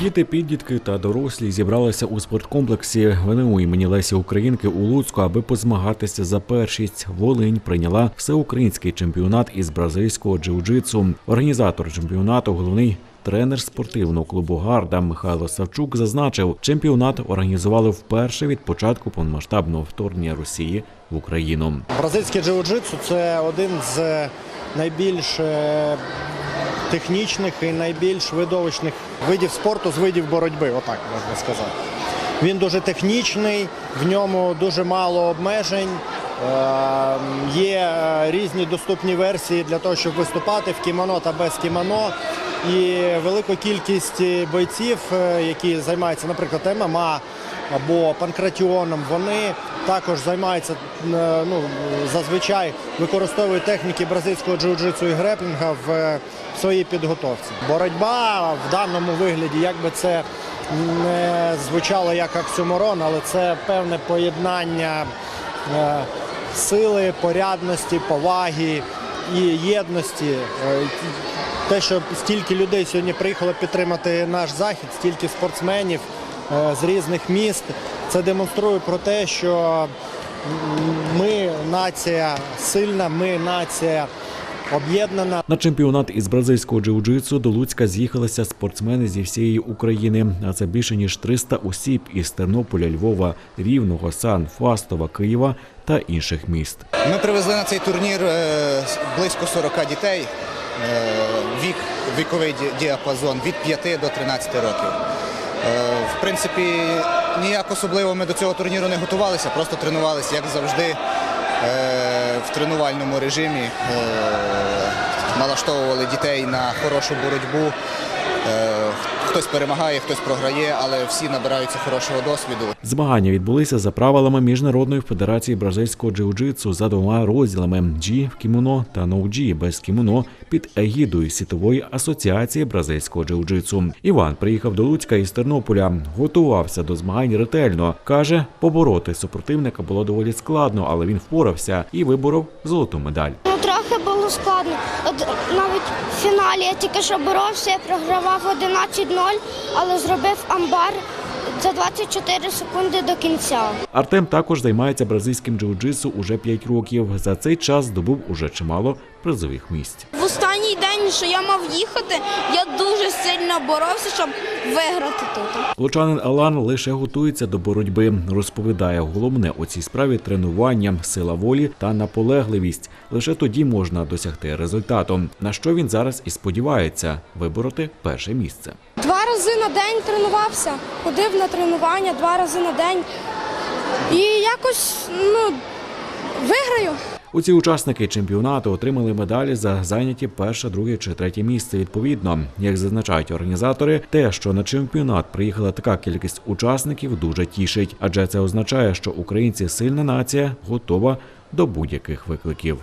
Діти, підлітки та дорослі зібралися у спорткомплексі ВНУ імені Лесі Українки у Луцьку, аби позмагатися за першість. Волинь прийняла всеукраїнський чемпіонат із бразильського джиу-джитсу. Організатор чемпіонату, головний тренер спортивного клубу Гарда Михайло Савчук зазначив, чемпіонат організували вперше від початку повномасштабного вторгнення Росії в Україну. Бразильське джиу-джитсу це один з найбільш е, технічних і найбільш видовищних видів спорту з видів боротьби, отак можна сказати. Він дуже технічний, в ньому дуже мало обмежень. Е, Є е, різні доступні версії для того, щоб виступати в кімоно та без кімоно. І велика кількість бойців, е, які займаються, наприклад, ММА або панкратіоном, вони також займаються е, ну, зазвичай використовують техніки бразильського джиу-джитсу і греплінга в е, своїй підготовці. Боротьба в даному вигляді, як би це не звучало як оксюморон, але це певне поєднання е, сили, порядності, поваги і єдності. Е, Те, що стільки людей сьогодні приїхало підтримати наш захід, стільки спортсменів е, з різних міст, це демонструє про те, що ми нація сильна, ми нація об'єднана. На чемпіонат із бразильського джиу-джитсу до Луцька з'їхалися спортсмени зі всієї України. А це більше ніж 300 осіб із Тернополя, Львова, Рівного, Сан, Фастова, Києва та інших міст. Ми привезли на цей турнір е, близько 40 дітей. Е, Вік, віковий діапазон від 5 до 13 років. Е, В принципі, ніяк особливо ми до цього турніру не готувалися, просто тренувалися, як завжди, в тренувальному режимі. Е, Налаштовували дітей на хорошу боротьбу. Хтось перемагає, хтось програє, але всі набираються хорошого досвіду. Змагання відбулися за правилами Міжнародної федерації бразильського джиу-джитсу за двома розділами G в кімоно та G без кімоно під егідою світової асоціації бразильського джиу-джитсу. Іван приїхав до Луцька із Тернополя, готувався до змагань ретельно. каже, побороти супротивника було доволі складно, але він впорався і виборов золоту медаль. Ну, було складно. От навіть в фіналі я тільки що боровся, я програвав 11-0, але зробив амбар за 24 секунди до кінця. Артем також займається бразильським джиу-джитсу уже 5 років. За цей час здобув уже чимало призових місць. В останній день, що я мав їхати, я дуже сильно боровся, щоб виграти тут. Лучанин Алан лише готується до боротьби. Розповідає, головне у цій справі тренування, сила волі та наполегливість. Лише тоді можна досягти результату. На що він зараз і сподівається вибороти перше місце. Два рази на день тренувався, ходив на тренування два рази на день. І якось ну, виграю. Усі учасники чемпіонату отримали медалі за зайняті перше, друге чи третє місце. Відповідно, як зазначають організатори, те, що на чемпіонат приїхала така кількість учасників, дуже тішить, адже це означає, що українці сильна нація готова до будь-яких викликів.